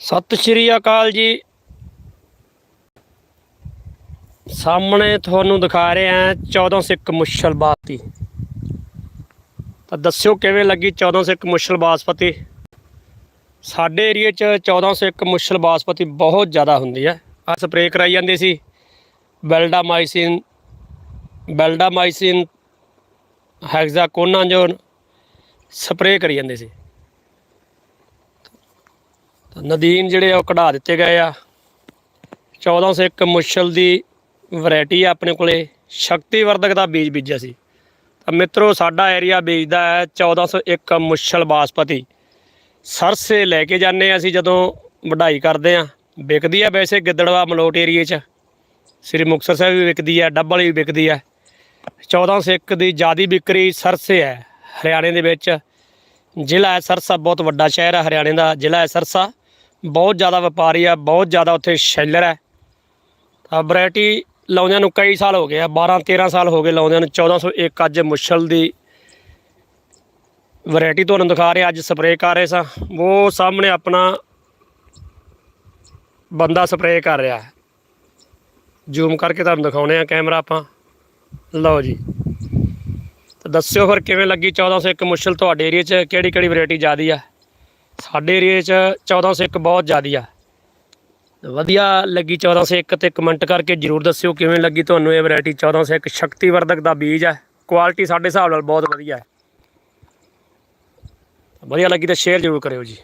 ਸਤਿ ਸ਼੍ਰੀ ਅਕਾਲ ਜੀ। ਸਾਹਮਣੇ ਤੁਹਾਨੂੰ ਦਿਖਾ ਰਹੇ ਹਾਂ 14 ਸਿੱਕ ਮੁਸ਼ਲ ਬਾਸਪਤੀ ਤਾਂ ਦੱਸਿਓ ਕਿਵੇਂ ਲੱਗੀ 14 ਸਿੱਕ ਮੁਸ਼ਲ ਬਾਸਪਤੀ ਸਾਡੇ ਏਰੀਏ 'ਚ 1401 ਮੁਸ਼ਲ ਬਾਸਪਤੀ ਬਹੁਤ ਜ਼ਿਆਦਾ ਹੁੰਦੀ ਹੈ। ਆ ਸਪਰੇਅ ਕਰਾਈ ਜਾਂਦੀ ਸੀ। ਬੈਲਡਾਮਾਈਸਿਨ ਬੈਲਡਾਮਾਈਸਿਨ, ਹੈਗਜ਼ਾਕੋਨਾਜੋਨ ਸਪਰੇਅ ਕਰੀ ਜਾਂਦੇ ਸੀ। ਨਦੀਨ ਜਿਹੜੇ ਆ ਉਹ ਕਢਾ ਦਿੱਤੇ ਗਏ ਆ। 1401 ਮੁਸ਼ਲ ਦੀ ਵੈਰਾਈਟੀ ਆ ਆਪਣੇ ਕੋਲੇ। ਸ਼ਕਤੀ ਵਰਧਕ ਦਾ ਬੀਜ ਬੀਜਿਆ ਸੀ। ਤਾਂ ਮਿੱਤਰੋ, ਸਾਡਾ ਏਰੀਆ ਬੀਜਦਾ ਹੈ 1401 ਮੁਸ਼ਲ ਬਾਸਪਤੀ। ਸਰਸੇ ਲੈ ਕੇ ਜਾਂਦੇ ਹਾਂ ਅਸੀਂ ਜਦੋਂ ਵਢਾਈ ਕਰਦੇ ਆ ਵਿਕਦੀ ਆ ਵੈਸੇ ਗਿੱਦੜਵਾ ਮਲੋਟ ਏਰੀਏ 'ਚ। ਸ੍ਰੀ ਮੁਕਤਸਰ ਸਾਹਿਬ ਵੀ ਵਿਕਦੀ ਆ ਡੱਬਲ ਵੀ ਵਿਕਦੀ ਆ 1401 ਦੀ ਜਿਆਦੀ ਵਿਕਰੀ ਸਰਸੇ ਹੈ, ਹਰਿਆਣੇ ਦੇ ਵਿੱਚ। ਜ਼ਿਲ੍ਹਾ ਹੈ ਸਰਸਾ, ਬਹੁਤ ਵੱਡਾ ਸ਼ਹਿਰ ਹੈ ਹਰਿਆਣੇ ਦਾ। ਜ਼ਿਲ੍ਹਾ ਹੈ ਸਰਸਾ। ਬਹੁਤ ਜ਼ਿਆਦਾ ਵਪਾਰੀ ਆ, ਬਹੁਤ ਜ਼ਿਆਦਾ ਉੱਥੇ ਸ਼ੈਲਰ ਹੈ ਤਾਂ ਵੈਰਾਈਟੀ ਲਾਉਂਦਿਆਂ ਨੂੰ ਕਈ ਸਾਲ ਹੋ ਗਏ ਆ 12 13 ਸਾਲ ਹੋ ਗਏ ਲਾਉਂਦਿਆਂ ਨੂੰ 1401 ਅੱਜ ਮੁਸ਼ਲ ਦੀ ਵੈਰਾਈਟੀ ਤੁਹਾਨੂੰ ਦਿਖਾ ਰਹੇ, ਅੱਜ ਸਪਰੇਅ ਕਰ ਰਹੇ ਸਾਂ। ਉਹ ਸਾਹਮਣੇ ਆਪਣਾ ਬੰਦਾ ਸਪਰੇਅ ਕਰ ਰਿਹਾ। ਹੈ ਜ਼ੂਮ ਕਰਕੇ ਤੁਹਾਨੂੰ ਦਿਖਾਉਣੇ ਆ ਕੈਮਰਾ ਆਪਾਂ। ਲਓ ਜੀ। ਤਾਂ ਦੱਸਿਓ ਫਿਰ ਕਿਵੇਂ ਲੱਗੀ 1401 ਮੁਸ਼ਲ ਤੁਹਾਡੇ ਏਰੀਆ 'ਚ ਕਿਹੜੀ ਕਿਹੜੀ ਵੈਰਾਈਟੀ ਜ਼ਿਆਦੀ ਆ? ਸਾਡੇ ਏਰੀਏ 'ਚ 1401 ਬਹੁਤ ਜ਼ਿਆਦੀ ਆ। ਵਧੀਆ ਲੱਗੀ 1401 ਤੇ ਕਮੈਂਟ ਕਰਕੇ ਜਰੂਰ ਦੱਸਿਓ ਕਿਵੇਂ ਲੱਗੀ ਤੁਹਾਨੂੰ ਇਹ ਵੈਰਾਈਟੀ 1401 ਸ਼ਕਤੀ ਵਰਧਕ ਦਾ ਬੀਜ ਹੈ ਕੁਆਲਿਟੀ ਸਾਡੇ ਹਿਸਾਬ ਨਾਲ ਬਹੁਤ ਵਧੀਆ ਹੈ ਵਧੀਆ ਲੱਗੀ ਤਾਂ ਸ਼ੇਅਰ ਜ਼ਰੂਰ ਕਰਿਓ ਜੀ।